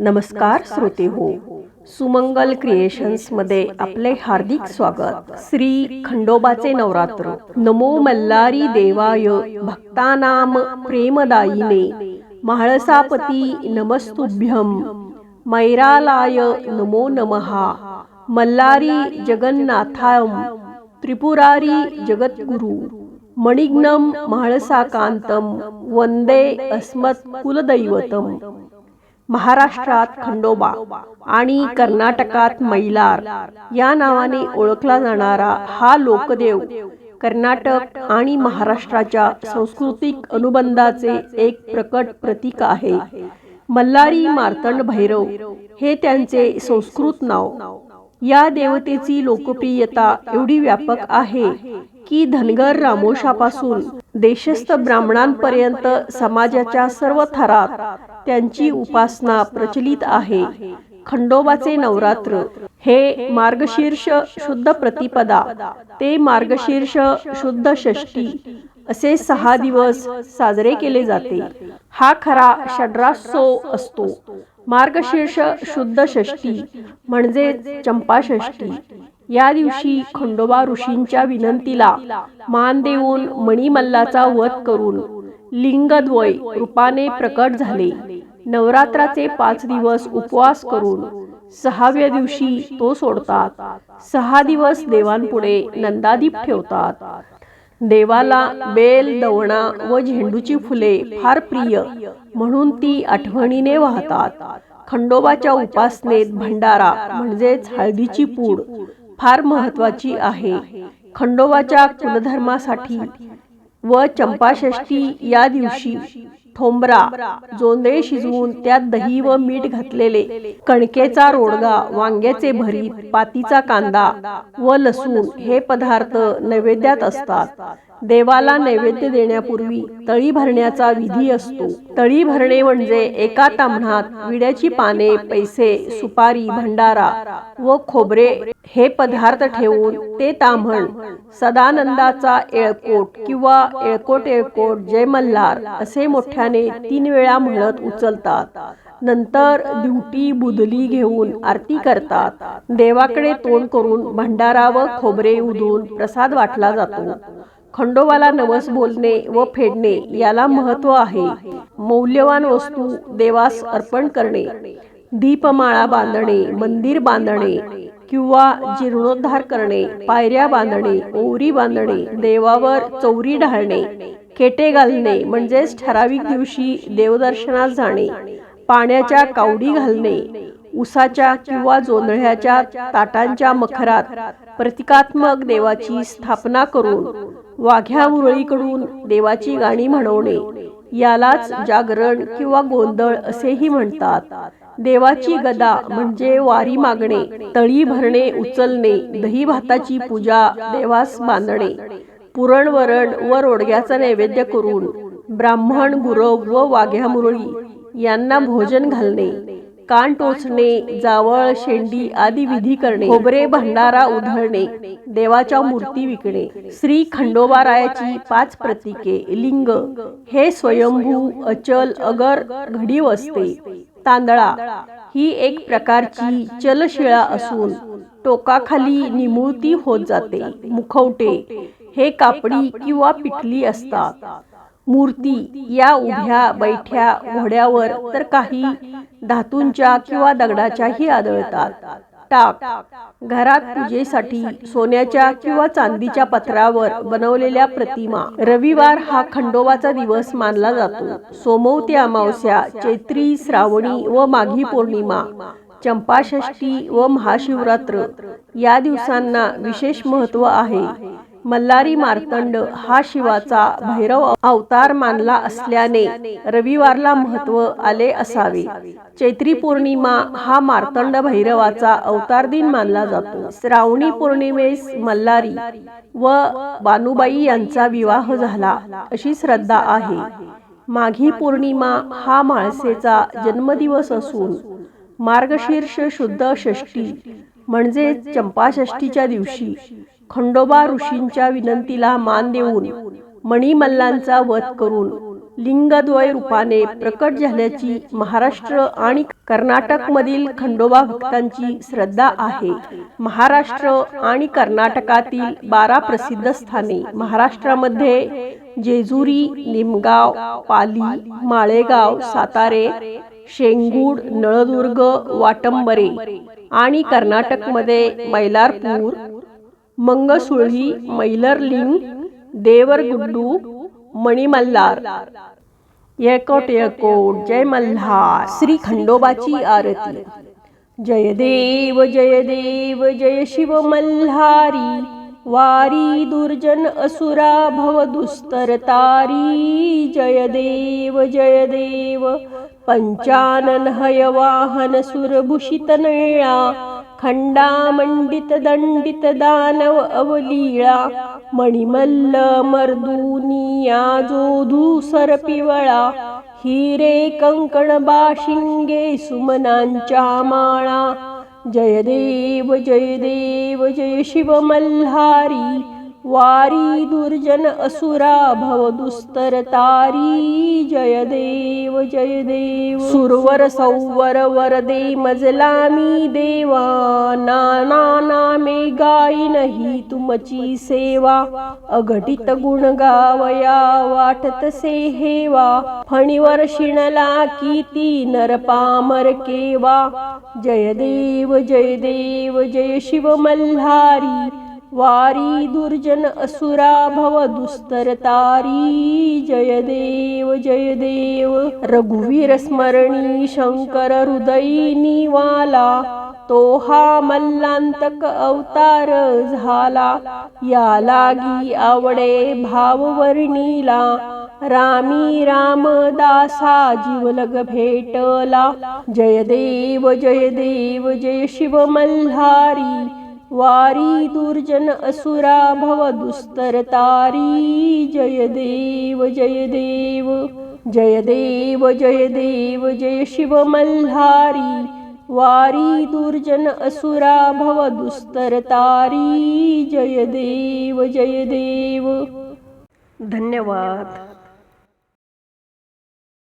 नमस्कार श्रोते हो. सुमंगल क्रिएशन्समध्ये आपले हार्दिक स्वागत. श्री खंडोबाचे नवरात्र. नमो मल्लारी देवाय भक्तानाम प्रेमदायिने. म्हाळसापती नमस्तुभ्यम. मैरालाय नमो नमहा मल्लारी जगन्नाथायम. त्रिपुरारी जगद्गुरु. मणिग्नम म्हाळसाकांतम वंदे अस्मत् कुलदैवतम. महाराष्ट्रात खंडोबा आणि कर्नाटकात मैलार या नावाने ओळखला जाणारा हा लोकदेव कर्नाटक आणि महाराष्ट्राच्या सांस्कृतिक अनुबंधाचे एक प्रकट प्रतीक आहे. मल्लारी मार्तंड भैरव हे त्यांचे संस्कृत नाव. या देवतेची लोकप्रियता एवढी व्यापक आहे की धनगर रामोशापासून देशस्थ ब्राह्मणांपर्यंत समाजाच्या सर्व थरात त्यांची उपासना प्रचलित आहे. खंडोबाचे नवरात्र हे मार्गशीर्ष शुद्ध प्रतिपदा. ते मार्गशीर्ष शुद्ध षष्टी. असे सहा दिवस साजरे केले जाते. हा खरा षड्रासोत्सव असतो. मार्गशीर्ष शुद्ध षष्टी म्हणजे चंपाषष्टी या दिवशी खंडोबा ऋषींच्या विनंतीला मान देऊन मणिमल्लाचा वध करून लिंगद्वय रूपाने प्रकट झाले. नवरात्राचे पाच दिवस उपवास करून सहाव्या दिवशी तो सोडतात. सहा दिवस देवांपुढे नंदादीप ठेवतात. देवाला बेल दवणा व झेंडूची फुले फार प्रिय म्हणून ती आठवणीने वाहतात. खंडोबाच्या उपासनेत भंडारा म्हणजेच हळदीची पूड फार महत्वाची आहे. खंडोबाच्या कुलधर्मासाठी व चंपाषष्टी या दिवशी ठोंबरा जोंधळे शिजवून त्यात दही व मीठ घातलेले कणकेचा रोडगा वांग्याचे भरीत पातीचा कांदा व लसूण हे पदार्थ नैवेद्यात असतात. देवाला नैवेद्य देण्यापूर्वी तळी भरण्याचा विधी असतो. तळी भरणे म्हणजे एका ताम्हणात विड्याची पाने पैसे सुपारी भंडारा व खोबरे हे पदार्थ ठेवून ते ताम्हण सदानंदाचा येळकोट किंवा एळकोट एळकोट जय मल्हार असे मोठ्याने तीन वेळा म्हणत उचलतात. नंतर दिवटी बुदली घेऊन आरती करतात. देवाकडे तोंड करून भंडारा व खोबरे उधून प्रसाद वाटला जातो. खंडोबाला नवस बोलणे व फेडणे याला महत्त्व आहे. मौल्यवान वस्तू देवास अर्पण करणे दीपमाळा बांधणे मंदिर बांधणे किंवा जीर्णोद्धार करणे पायऱ्या बांधणे ओरी बांधणे देवावर चौरी ढाळणे केटे घालणे म्हणजेच ठराविक दिवशी देवदर्शनात जाणे पाण्याच्या कावडी घालणे उसाच्या किंवा जोंधळ्याच्या ताटांच्या मखरात प्रतिकात्मक देवाची स्थापना करून वाघ्या मुरळीकडून देवाची गाणी म्हणवणे. यालाच जागरण किंवा गोंधळ असेही म्हणतात. देवाची गदा म्हणजे वारी मागणे तळी भरणे उचलणे दही भाताची पूजा देवास बांधणे. पुरणवरण व रोडग्याचा नैवेद्य करून ब्राह्मण गुरव व वाघ्या मुरळी यांना भोजन घालणे. कान टोचणे जावळ शेंडी आदी विधी करणे खोबरे भंडारा उधळणे देवाच्या मूर्ती विकणे श्री खंडोबारायाची पाच प्रतीके लिंग हे स्वयंभू अचल अगर घडीव असते तांदळा ही एक प्रकारची चलशिळा असून टोकाखाली निमुळती होत जाते मुखवटे हे कापडी किंवा पिठली असतात. मूर्ती या उभ्या बैठ्या घोड्यावर तर काही धातूंच्या किंवा दगडाच्याही आदळतात. टाक. घरात पूजेसाठी सोन्याच्या किंवा चांदीच्या पत्रावर बनवलेल्या प्रतिमा. रविवार हा खंडोबाचा दिवस मानला जातो. सोमवती अमावस्या चैत्री श्रावणी व माघी पौर्णिमा चंपाषष्ठी व महाशिवरात्र या दिवसांना विशेष महत्त्व आहे. मल्लारी मार्तंड हा शिवाचा भैरव अवतार मानला असल्याने रविवारला महत्त्व आले असावे. चैत्री पौर्णिमा हा मार्तंड भैरवाचा अवतार दिन मानला जातो. श्रावणी पौर्णिमेस मल्लारी व बानुबाई यांचा विवाह झाला अशी श्रद्धा आहे. माघी पौर्णिमा हा माळसेचा जन्मदिवस असून मार्गशीर्ष शुद्ध षष्टी म्हणजे चंपाषष्टीच्या दिवशी खंडोबा ऋषींच्या विनंतीला मान देऊन मणिमल्लांचा वध करून लिंगद्वय रूपाने प्रकट झाल्याची महाराष्ट्र आणि कर्नाटकमधील खंडोबा भक्तांची श्रद्धा आहे. महाराष्ट्र आणि कर्नाटकातील बारा प्रसिद्ध स्थाने महाराष्ट्रामध्ये जेजुरी निमगाव पाली माळेगाव सातारे शेंगूड नळदुर्ग वाटंबरे आणि कर्नाटकमध्ये मैलारपूर मंगसुळी मैलरलिंग देवरगुड्डू मणिमल्लार. येकोट येकोट जय मल्हार. श्री खंडोबाची आरती. जय देव जय देव जय शिव मल्हारी. वारी दुर्जन असुरा भव दुस्तर तारी. जय देव जय देव पंचानन हय वाहन सुरभूषित खंडामंडित दंडित दानव अवलीळा मणिमल्ल मर्दुनिया जोधू सर पिवळा हिरे कंकण बाशिंगे सुमनांच्या माळा जय देव जय देव जय शिव मल्हारी वारी दुर्जन असुरा भव दुस्तर तारी जय देव जय देव। सुरवर सौवर वरदे मजला मी देवा नाना नामे गायी नाही तुमची सेवा। अघटित गुण गावया वाटत से हेवा। फणीवर शिणला किती नर पामर केवा। जय देव जय देव जय शिव मल्हारी। वारी दुर्जन असुरा भव दुस्तर तारी जय देव जय देव। रघुवीर स्मरणी शंकर हृदयी निवाला। तो हा मल्लांतक अवतार झाला। या लागी आवडे भाववर्णीला। रामी रामदासा जीवलग भेटला। जय देव जय देव जय शिव मल्हारी। वारी दुर्जन असुरा भव दुस्तर तारी। जय देव जय देव जय देव जय देव जय शिव मल्हारी। वारी दुर्जन असुरा भव दुस्तर तारी। जय देव जय देव। धन्यवाद।